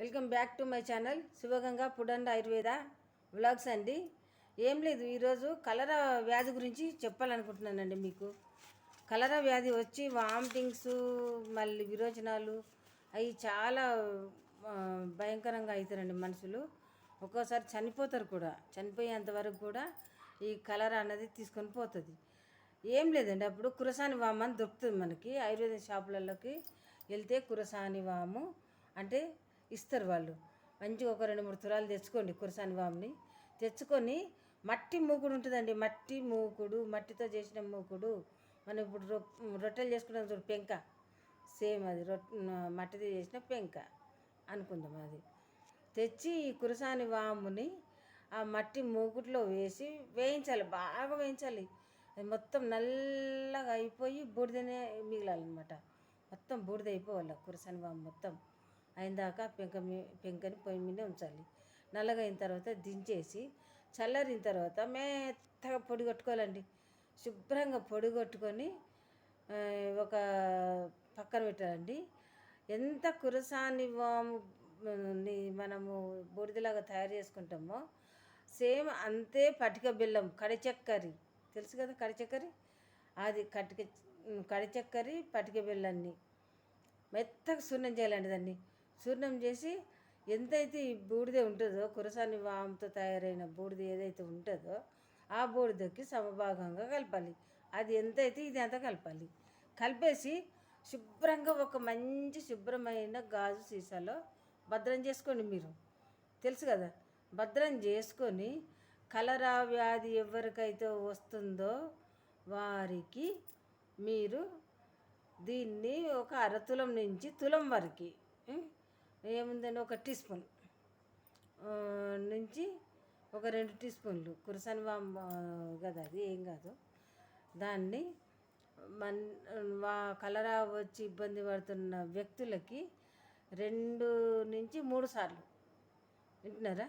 Welcome back to my channel Sivaganga food and ayurveda vlogs అండి. ఏం లేదు ఈరోజు కలరా వ్యాధి గురించి చెప్పాలనుకుంటున్నానండి మీకు. కలరా వ్యాధి వచ్చి వామిటింగ్స్ మళ్ళీ విరోచనాలు అవి చాలా భయంకరంగా అవుతారండి మనుషులు. ఒక్కోసారి చనిపోతారు కూడా. చనిపోయేంత వరకు కూడా ఈ కలరా అన్నది తీసుకొని పోతుంది. ఏం లేదండి అప్పుడు కురసాని వాము అని దొరుకుతుంది మనకి. ఆయుర్వేద షాపులలోకి వెళ్తే కురసాని వాము అంటే ఇస్తారు వాళ్ళు. మంచిగా ఒక రెండు మూడు తులాలు తెచ్చుకోండి కురసాని వాముని. తెచ్చుకొని మట్టి మూకుడు ఉంటుందండి మట్టి మూకుడు మట్టితో చేసిన మూకుడు. మనం ఇప్పుడు రొ రొట్టెలు చేసుకుంటాం చూడు పెంక. సేమ్ అది రొ మట్టితో చేసిన పెంక అనుకుందాం అది. తెచ్చి ఈ కురసాని వాముని ఆ మట్టి మూకుట్లో వేసి వేయించాలి బాగా వేయించాలి. అది మొత్తం నల్లగా అయిపోయి బూడిదనే మిగిలాలన్నమాట. మొత్తం బూడిద అయిపోవాలి కురసాని వాము మొత్తం. అయిన పెంక పెంకని పొయ్యి మీద ఉంచాలి. నల్లగా అయిన తర్వాత దించేసి చల్లరిన తర్వాత మెత్తగా పొడి కొట్టుకోవాలండి. శుభ్రంగా పొడి కొట్టుకొని ఒక పక్కన పెట్టాలండి. ఎంత కురసాని వాము మనము బూడిదలాగా తయారు చేసుకుంటామో సేమ్ అంతే పటిక బెల్లం కడిచక్కరి తెలుసు కదా కడిచక్కరి అది కటిక కడిచక్కరి పటిక బెల్లాన్ని. మెత్తగా సున్నం చేయాలండి దాన్ని. చూర్ణం చేసి ఎంతైతే ఈ బూడిద ఉంటుందో కురసాని వాముతో తయారైన బూడిద ఏదైతే ఉంటుందో ఆ బూడిదకి సమభాగంగా కలపాలి. అది ఎంతైతే ఇది అంత కలపాలి. కలిపేసి శుభ్రంగా ఒక మంచి శుభ్రమైన గాజు సీసాలో భద్రం చేసుకోండి మీరు. తెలుసు కదా భద్రం చేసుకొని కలరా వ్యాధి ఎవరికైతే వస్తుందో వారికి మీరు దీన్ని ఒక అరతులం నుంచి తులం వరకు ఏముందండి? ఒక టీ స్పూన్. నుంచి ఒక రెండు టీ స్పూన్లు. కురసాని వామ్ కదా అది ఏం కాదు. దాన్ని మన్ వా కలరా వచ్చి ఇబ్బంది పడుతున్న వ్యక్తులకి రెండు నుంచి మూడు సార్లు. వింటున్నారా?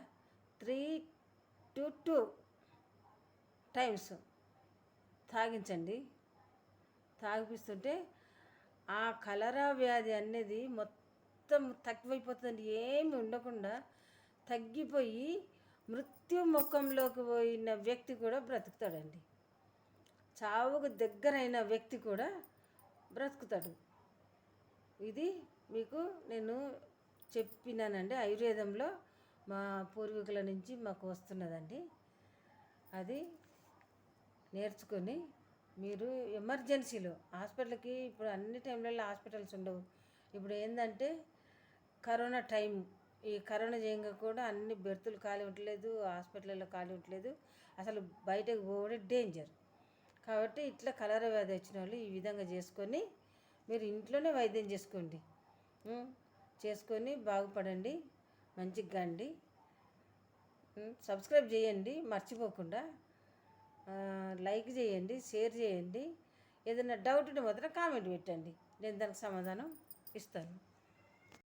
త్రీ టు టూ టైమ్స్ తాగించండి. తాగిపిస్తుంటే ఆ కలరా వ్యాధి అనేది మొత్తం మొత్తం తక్కువైపోతుంది ఏమి ఉండకుండా తగ్గిపోయి మృత్యు ముఖంలోకి పోయిన వ్యక్తి కూడా బ్రతుకుతాడండి. చావుకు దగ్గరైన వ్యక్తి కూడా బ్రతుకుతాడు. ఇది మీకు నేను చెప్పినానండి. ఆయుర్వేదంలో మా పూర్వీకుల నుంచి మాకు వస్తున్నదండి. అది నేర్చుకొని మీరు ఎమర్జెన్సీలో హాస్పిటల్కి ఇప్పుడు అన్ని టైంలలో హాస్పిటల్స్ ఉండవు. ఇప్పుడు ఏంటంటే కరోనా టైం ఈ కరోనా చేయంగా కూడా అన్ని బెర్తులు ఖాళీ ఉండలేదు హాస్పిటల్లో ఖాళీ ఉండలేదు అసలు బయటకు పోవడం డేంజర్. కాబట్టి ఇట్లా కలర వ్యాధి వచ్చిన వాళ్ళు ఈ విధంగా చేసుకొని మీరు ఇంట్లోనే వైద్యం చేసుకోండి. చేసుకొని బాగుపడండి మంచిగా గండి సబ్స్క్రైబ్ చేయండి మర్చిపోకుండా లైక్ చేయండి షేర్ చేయండి. ఏదైనా డౌట్ ఉంటే మాత్రం కామెంట్ పెట్టండి. నేను దానికి సమాధానం ఇస్తాను.